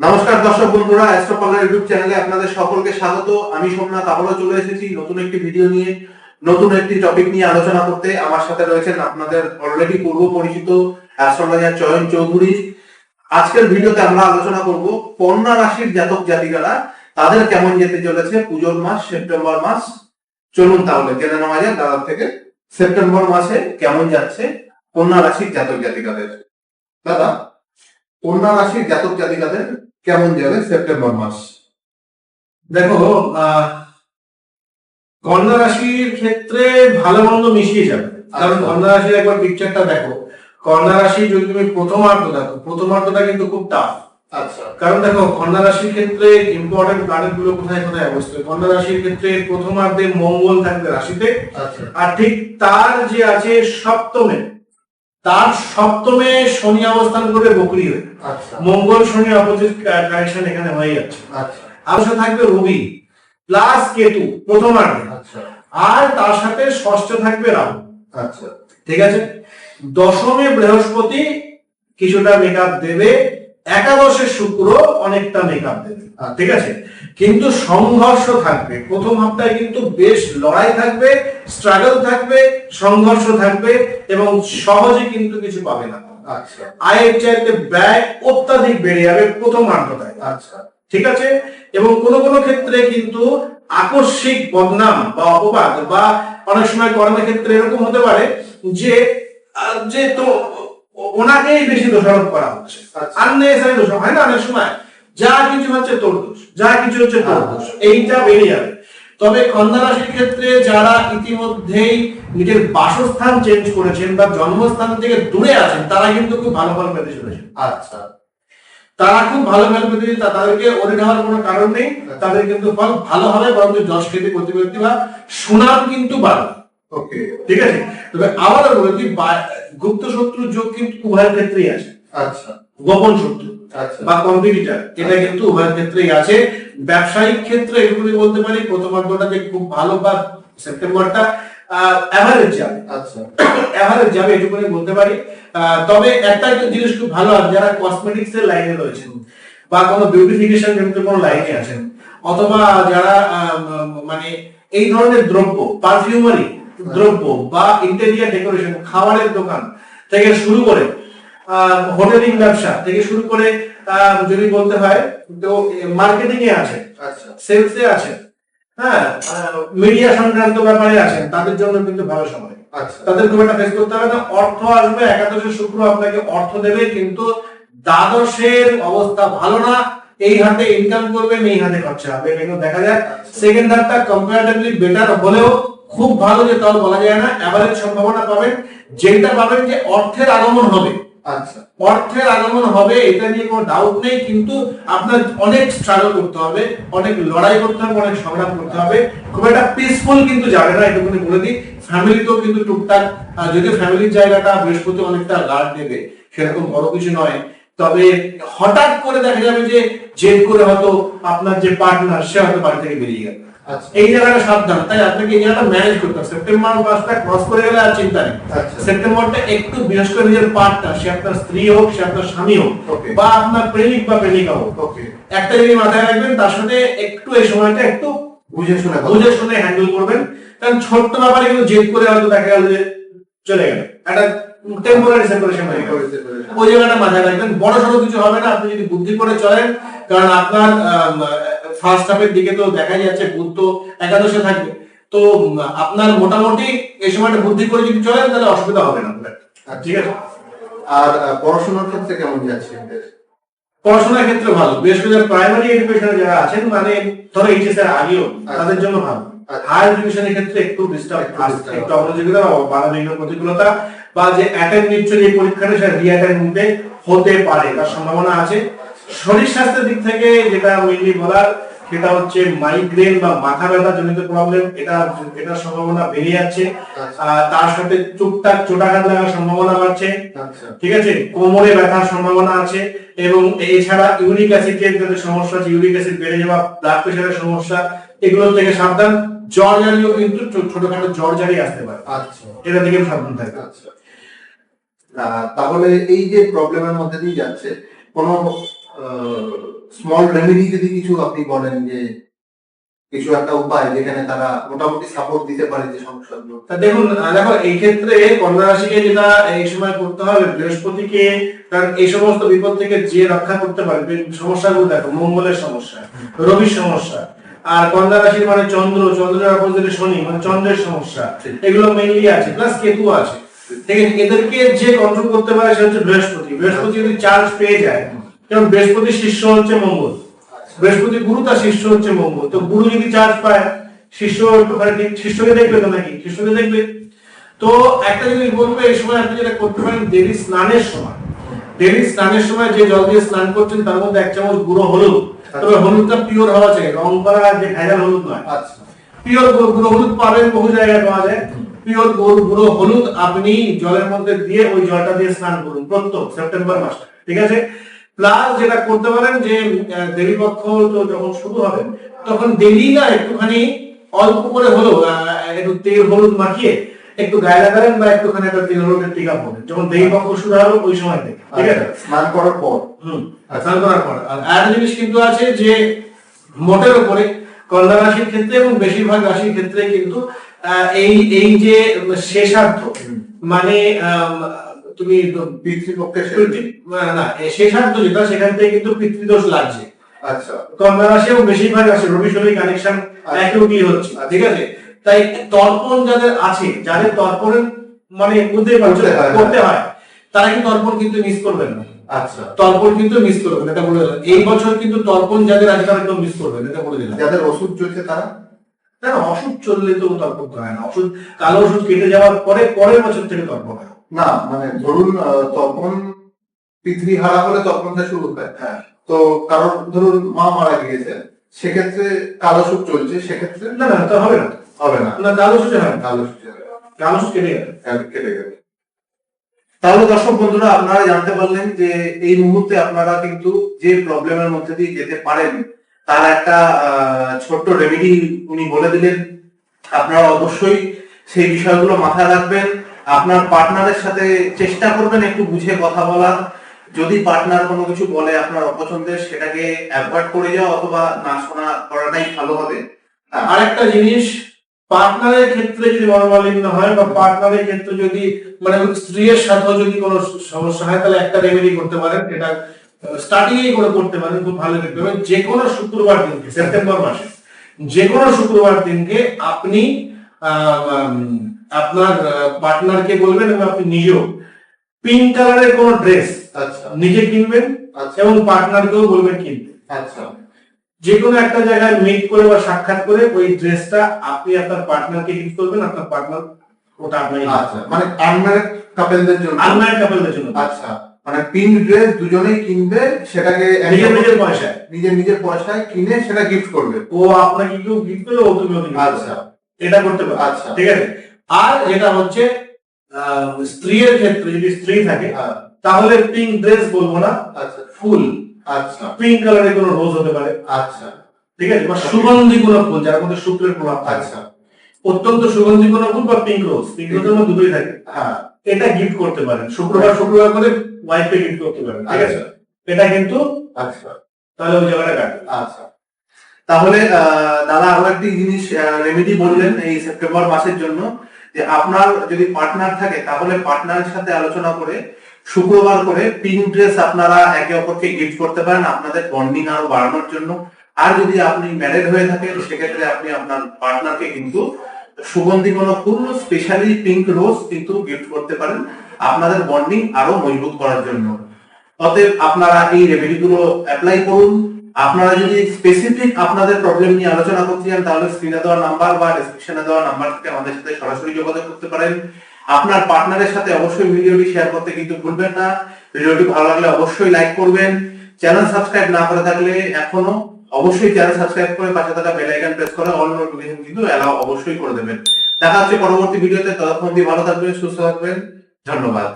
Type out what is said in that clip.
নমস্কার দর্শক বন্ধুরা অ্যাস্ট্রোকলার ইউটিউব চ্যানেলে আপনাদের সকলকে স্বাগত। আমি সোমনাথ, আবারও চলে এসেছি নতুন একটি ভিডিও নিয়ে, নতুন একটি টপিক নিয়ে আলোচনা করতে। আমার সাথে রয়েছেন আপনাদের অলরেডি পূর্ব পরিচিত অ্যাস্ট্রোলজার চয়ন চৌধুরী আজকের ভিডিওতে আমরা আলোচনা করব কন্যা রাশির জাতক জাতিকারা, তাদের কেমন যেতে চলেছে পুজোর মাস, সেপ্টেম্বর মাস। চলুন তাহলে, জেনে নেওয়া যাক দাদার থেকে, সেপ্টেম্বর মাসে কেমন যাচ্ছে কন্যা রাশির জাতক জাতিকাদের। দাদা, কন্যা রাশির জাতক জাতিকাদের কেমন যাবে সেপ্টেম্বর মাস। দেখো কন্যা রাশির ক্ষেত্রে ভালো মন্দ মিশিয়ে যাবে। কারণ আচ্ছা। কন্যা রাশির একবার পিকচারটা দেখো। কন্যা রাশি যদি তুমি প্রথমার্ধ দেখো প্রথমার্ধটা কিন্তু খুব টাফ আচ্ছা। কারণ দেখো কন্যা রাশির ক্ষেত্রে ইম্পর্টেন্ট প্ল্যানেটগুলো কোথায় কোথায় অবস্থিত? কন্যা রাশির ক্ষেত্রে প্রথমার্ধে মঙ্গল থাকবে রাশিতে। আচ্ছা। আর ঠিক তার যে আছে সপ্তমে তার সপ্তমে শনি অবস্থান করবে বকরি হয়ে। আচ্ছা। মঙ্গল শনি অপোজিট কানেকশন এখানে হয়ে যাচ্ছে। আচ্ছা। আর সে থাকবে রবি প্লাস কেতু প্রথম আচ্ছা। আর তার সাথে ষষ্ঠ থাকবে রাহু। আচ্ছা। ঠিক আছে? দশমে বৃহস্পতি কিছুটা মেকআপ দেবে। একাদশে শুক্র অনেকটা মেকআপ দেবে। আচ্ছা। ঠিক আছে? কিন্তু সংঘর্ষ থাকবে। প্রথম হপ্তাহে কিন্তু বেশ লড়াই থাকবে স্ট্রাগল থাকবে সংঘর্ষ থাকবে এবং সহজে কিন্তু কিছু পাবে না। আচ্ছা। আয়ের চাইতে ব্যয় অত্যাধিক বেড়ে যাবে প্রথম আর্ধতায় আচ্ছা। ঠিক আছে? এবং কোন কোন ক্ষেত্রে কিন্তু আকস্মিক বদনাম বা অপবাদ বা অনেক সময় কর্মের ক্ষেত্রে এরকম হতে পারে যে যে তো ওনাকেই বেশি দোষারোপ করা হচ্ছে। আচ্ছা। আননেসারি দোষ হয় না অনেক সময়? যা কিছু হচ্ছে তোর দোষ যা কিছু হচ্ছে তোর দোষ এইটা বেড়ে যাবে। তবে কন্যা রাশির ক্ষেত্রে যারা ইতিমধ্যেই নিজের বাসস্থান চেঞ্জ করেছেন বা জন্মস্থান থেকে দূরে আছেন তারা কিন্তু খুব ভালো ফল পেতে চলেছেন। আচ্ছা। তারা খুব ভালো ফল পেতে তাদেরকে ওরে নেওয়ার কোনো কারণ নেই। তাদের কিন্তু ফল ভালো হবে বরং যশ খেতে করতে করতে বা সুনাম কিন্তু বাড়বে। ওকে ঠিক আছে? তবে আবারও বলেছি গুপ্ত শত্রু যোগ কিন্তু উভয়ের ক্ষেত্রেই আছে। আচ্ছা। গোপন শত্রু আচ্ছা। বা কম্পিটিটার এটা কিন্তু উভয়ের ক্ষেত্রেই আছে। ব্যবসায়িক ক্ষেত্রে এটুকুনি বলতে পারি প্রথমার্ধটা যে খুব ভালো বা সেপ্টেম্বরটা অ্যাভারেজ যাবে। আচ্ছা। অ্যাভারেজ যাবে এটুকুনি বলতে পারি। তবে একটা একটা জিনিস খুব ভালো আছে যারা কসমেটিক্স এর লাইনে রয়েছেন বা কোনো বিউটিফিকেশন জনিত কোনো লাইনে আছেন অথবা যারা মানে এই ধরনের দ্রব্য পারফিউমারি দ্রব্য বা ইন্টেরিয়ার ডেকোরেশন খাবারের দোকান থেকে শুরু করে হোটেলিং ব্যবসা থেকে শুরু করে যদি বলতে হয় তো মার্কেটিং এ আছে আচ্ছা। সেলসে আছে হ্যাঁ মিডিয়া সংক্রান্ত ব্যাপারে আছেন তাদের জন্য কিন্তু ভালো সময়। আচ্ছা। তাদের খুব একটা ফেস করতে হবে না অর্থ আসবে একাদশে শুক্র আপনাকে অর্থ দেবে কিন্তু দ্বাদশের অবস্থা ভালো না এই হাতে ইনকাম করবেন এই হাতে খরচা হবে দেখা যায় সেকেন্ড হাতটা কম্পারেটিভলি বেটার হলেও খুব ভালো যে তাও বলা যায় না অ্যাভারেজ সম্ভাবনা পাবেন যেটা পাবেন যে অর্থের আগমন হবে। আচ্ছা। অর্থের আগমন হবে এটা নিয়ে কোনো ডাউট নেই কিন্তু আপনার অনেক স্ট্রাগল করতে হবে অনেক লড়াই করতে হবে অনেক সংগ্রাম করতে হবে। খুব একটা পিসফুল কিন্তু যাবে না এটুকুনি বলে দিই। ফ্যামিলিতেও কিন্তু টুকটাক যদিও ফ্যামিলির জায়গাটা বৃহস্পতি অনেকটা গার্ড দেবে সেরকম বড় কিছু নয়। তবে হঠাৎ করে দেখা যাবে যে জেদ করে হয়তো আপনার যে পার্টনার সে হয়তো বাড়ি থেকে বেরিয়ে গেল। এই জায়গাটা সাবধান। তাই আপনাকে এই জায়গাটা ম্যানেজ করতে হবে। সেপ্টেম্বর মাসটা ক্রস করে গেলে আর চিন্তা নেই। আচ্ছা। সেপ্টেম্বরটা একটু বিশেষ করে নিজের পার্টনার সে আপনার স্ত্রী হোক সে আপনার স্বামী হোক বা আপনার প্রেমিক বা প্রেমিকা হোক। একটা জিনিস মাথায় রাখবেন তার সাথে একটু এই সময়টা একটু বুঝে শুনে বুঝে শুনে হ্যান্ডেল করবেন। কারণ ছোট্ট ব্যাপারে কিন্তু জেদ করে হয়তো দেখা গেল যে চলে গেল। একটা টেম্পোরারি সেপারেশন হয়ে গেল। ওই জায়গাটা মাথায় রাখবেন। বড় সড়ো কিছু হবে না। আপনি যদি বুদ্ধি করে চলেন কারণ আপনার ফার্স্ট হাফের দিকে তো দেখা যাচ্ছে বুধ তো একাদশে থাকবে তো আপনার মোটামুটি এই সময়টা বুদ্ধি করে যদি চলেন তাহলে অসুবিধা হবে না আপনার। ঠিক আছে আর পড়াশোনার ক্ষেত্রে কেমন যাচ্ছে পড়াশোনার ক্ষেত্রে ভালো বিশেষ করে প্রাইমারি এডুকেশনে যারা আছেন মানে ধরো এইচএস এর আগেও তাদের জন্য ভালো আচ্ছা। হায়ার এডুকেশনের ক্ষেত্রে একটু ডিস্টার্ব disturb। একটু অমনোযোগিতা বাধাবিঘ্ন প্রতিকূলতা বা যে অ্যাটেন্ড নিচ্ছ যে পরীক্ষাটা সেটা রিঅ্যাটেন্ড হতে পারে তার সম্ভাবনা আছে শরীর স্বাস্থ্যের দিক থেকে যেটা মেইনলি বলার সেটা হচ্ছে মাইগ্রেন বা মাথা ব্যথা জনিত প্রবলেম এটা এটার সম্ভাবনা বেড়ে যাচ্ছে। আচ্ছা। তার সাথে টুকটাক চোটাঘাত লাগার সম্ভাবনা বাড়ছে। আচ্ছা। ঠিক আছে? কোমরে ব্যথার সম্ভাবনা আছে এবং এছাড়া ইউরিক অ্যাসিডের যাদের সমস্যা আছে ইউরিক অ্যাসিড বেড়ে যাওয়া ব্লাড প্রেশারের সমস্যা এগুলো থেকে সাবধান। জ্বর জারিও কিন্তু ছোটখাটো জ্বর জারি আসতে পারে। আচ্ছা। এটা থেকে সাবধান থাকবে আচ্ছা। তাহলে এই যে প্রবলেমের মধ্যে দিয়ে যাচ্ছে কোনো স্মল রেমেডি যদি কিছু আপনি বলেন যে কিছু একটা উপায় যেখানে তারা মোটামুটি সাপোর্ট দিতে পারে যে দেখুন দেখো, এই ক্ষেত্রে কন্যা রাশিকে যেটা এই সময় করতে হবে, বৃহস্পতিকে কারণ এই সমস্ত বিপদ থেকে যে রক্ষা করতে পারে বি- সমস্যাগুলো দেখো, মঙ্গলের সমস্যা, রবির সমস্যা, আর কন্যা রাশির মানে চন্দ্র, চন্দ্রের অপোজিটে শনি মানে চন্দ্রের সমস্যা, এগুলো মেইনলি আছে প্লাস কেতু আছে। ঠিক আছে, এদেরকে যে কন্ট্রোল করতে পারে সেটা হচ্ছে বৃহস্পতি। বৃহস্পতি যদি চার্জ পেয়ে যায় কারণ বৃহস্পতি শিষ্য হচ্ছে মঙ্গল বৃহস্পতি গুরু তার শিষ্য হচ্ছে মঙ্গল। তো গুরু যদি চার্জ পায় শিষ্য একটুখানি শিষ্যকে দেখবে তো নাকি? শিষ্যকে দেখবে। তো একটা জিনিস বলব এই সময় আপনি যেটা করতে পারেন দেবী স্নানের সময়। দেবী স্নানের সময় যে জল দিয়ে স্নান করছেন তার মধ্যে এক চামচ গুঁড়ো হলুদ। তবে হলুদটা পিওর হওয়া চাই রং করা যে ভেজাল হলুদ নয়। আচ্ছা। পিওর গুঁড়ো হলুদ পাবেন বহু জায়গায় পাওয়া যায়। পিওর গুঁড়ো হলুদ আপনি জলের মধ্যে দিয়ে ওই জলটা দিয়ে স্নান করুন প্রত্যেক সেপ্টেম্বর মাসে ঠিক আছে? প্লাস যেটা করতে পারেন যে দেবী পক্ষ তো যখন শুরু হবে তখন দেরি না একটুখানি অল্প করে হলো একটু তেল হলুদ মাখিয়ে একটু গায়ে লাগালেন বা একটুখানি একটা তেল হলুদের টিকা পড়েন যখন দেবী পক্ষ শুরু হবে ওই সময় থেকে ঠিক আছে? আচ্ছা, স্নান করার পর। হুম স্নান করার পর। আর আরেকটা জিনিস কিন্তু আছে যে মোটের উপরে কন্যা রাশির ক্ষেত্রে এবং বেশিরভাগ রাশির ক্ষেত্রে কিন্তু আহ, এই এই যে শেষার্ধ মানে তুমি না, শেষার্ধ যেটা সেখান থেকে কিন্তু পিতৃদোষ লাগছে। আচ্ছা। কন্যা রাশি বেশিরভাগ রাশি রবি শনি কানেকশন একই হচ্ছে ঠিক আছে? তাই তর্পণ যাদের আছে যাদের তর্পণের মানে বুঝতে করতে হয়, তারা কিন্তু তর্পণ কিন্তু মিস করবেন না। আচ্ছা। তর্পণ কিন্তু মিস করবেন এটা বলে দিলাম। এই বছর কিন্তু তর্পণ যাদের আছে তারা একদম মিস করবেন এটা বলে দিলাম। যাদের ওষুধ চলছে তারা? না না, ওষুধ চললে তো তর্পণ হয় না। ওষুধ কালো ওষুধ কেটে যাওয়ার পরে পরের বছর থেকে তর্পণ হয়। না মানে ধরুন তখন পৃথিবী হারা হলে তখনটা শুরু হয়। হ্যাঁ। তো কারণ ধরুন মা মারা গিয়েছে সেক্ষেত্রে কালো সুখ চলছে সেক্ষেত্রে না না তা হবে না। হবে না। না কালো হয় না। কালো সুখ কালো ওষুধ কেটে যাবে কেটে তাহলে দর্শক বন্ধুরা আপনারা জানতে পারলেন যে এই মুহূর্তে আপনারা কিন্তু যে প্রবলেমের মধ্যে দিয়ে যেতে পারেন তার একটা আহ, ছোট্ট রেমেডি উনি বলে দিলেন। আপনারা অবশ্যই সেই বিষয়গুলো মাথায় রাখবেন। আপনার পার্টনারের সাথে চেষ্টা করবেন একটু বুঝে কথা বলার। যদি পার্টনার কোনো কিছু বলে আপনার অপছন্দের, সেটাকে অ্যাভয়েড করে যাওয়া অথবা না শোনা করাটাই ভালো হবে। আরেকটা জিনিস, পার্টনারের ক্ষেত্রে যদি মনোমালিন্য হয় বা পার্টনারের ক্ষেত্রে যদি মানে স্ত্রীর সাথেও যদি কোনো সমস্যা হয়, তাহলে একটা রেমেডি করতে পারেন। এটা স্টার্টিং এই করে করতে পারেন, খুব ভালো দেখতে পাবেন যে কোনো শুক্রবার দিনকে, সেপ্টেম্বর মাসে, যে কোনো শুক্রবার দিনকে আপনি আপনার পার্টনারকে বলবেন এবং আপনি নিজেও। পিঙ্ক কালারের কোনো ড্রেস আচ্ছা। নিজে কিনবেন আচ্ছা। এবং পার্টনারকেও বলবেন কিনতে। আচ্ছা। যে কোনো একটা জায়গায় মিট করে বা সাক্ষাৎ করে ওই ড্রেসটা আপনি আপনার পার্টনারকে গিফট করবেন আপনার পার্টনার ওটা আপনার আচ্ছা মানে আনম্যারিড কাপেলদের জন্য? আনম্যারিড কাপলদের জন্য। আচ্ছা মানে পিঙ্ক ড্রেস দুজনেই কিনবে সেটাকে নিজের নিজের পয়সায়। নিজের নিজের পয়সায় কিনে সেটা গিফট করবে। ও আপনাকে কেউ গিফট করবে ও তুমি আচ্ছা। এটা করতে পারো আচ্ছা। ঠিক আছে? আর যেটা হচ্ছে স্ত্রীর ক্ষেত্রে যদি স্ত্রী থাকে হ্যাঁ, তাহলে পিঙ্ক ড্রেস বলব না। আচ্ছা। ফুল। আচ্ছা। পিঙ্ক কালারের কোনো রোজ হতে পারে। আচ্ছা। ঠিক আছে? বা সুগন্ধি কোনো ফুল যার মধ্যে শুক্রের প্রভাব আচ্ছা। অত্যন্ত সুগন্ধি কোনো ফুল বা পিঙ্ক রোজ পিঙ্ক রোজের মধ্যে দুটোই থাকে। হ্যাঁ। এটা গিফট করতে পারেন। শুক্রবার শুক্রবার করে ওয়াইফকে গিফট করতে পারেন। ঠিক আছে? এটা কিন্তু আচ্ছা। তাহলে ওই জায়গাটা কাটবে। আচ্ছা। তাহলে আহ, দাদা আরও একটি জিনিস রেমেডি বললেন এই সেপ্টেম্বর মাসের জন্য। যে আপনার যদি পার্টনার থাকে, তাহলে পার্টনারের সাথে আলোচনা করে শুক্রবার করে পিঙ্ক ড্রেস আপনারা একে অপরকে গিফট করতে পারেন আপনাদের বন্ডিং আরও বাড়ানোর জন্য। আর যদি আপনি ম্যারেড হয়ে থাকেন, সেক্ষেত্রে আপনি আপনার পার্টনারকে কিন্তু সুগন্ধি কোনো ফুল স্পেশালি পিঙ্ক রোজ কিন্তু গিফট করতে পারেন আপনাদের বন্ডিং আরও মজবুত করার জন্য। অতএব আপনারা এই রেমেডি গুলো অ্যাপ্লাই করুন। আপনারা যদি স্পেসিফিক আপনাদের প্রবলেম নিয়ে আলোচনা করতে চান, তাহলে স্ক্রিনে দেওয়া নাম্বার বা ডেসক্রিপশনে দেওয়া নাম্বার থেকে আমাদের সাথে সরাসরি যোগাযোগ করতে পারেন। আপনার পার্টনারের সাথে অবশ্যই ভিডিওটি শেয়ার করতে কিন্তু ভুলবেন না। ভিডিওটি ভালো লাগলে অবশ্যই লাইক করবেন। চ্যানেল সাবস্ক্রাইব না করে থাকলে এখনও অবশ্যই চ্যানেল সাবস্ক্রাইব করে পাশে থাকা বেল আইকন প্রেস করে অল নোটিফিকেশন কিন্তু এলাও অবশ্যই করে দেবেন। দেখা হচ্ছে পরবর্তী ভিডিওতে, ততক্ষণ দিয়ে ভালো থাকবেন, সুস্থ থাকবেন। ধন্যবাদ।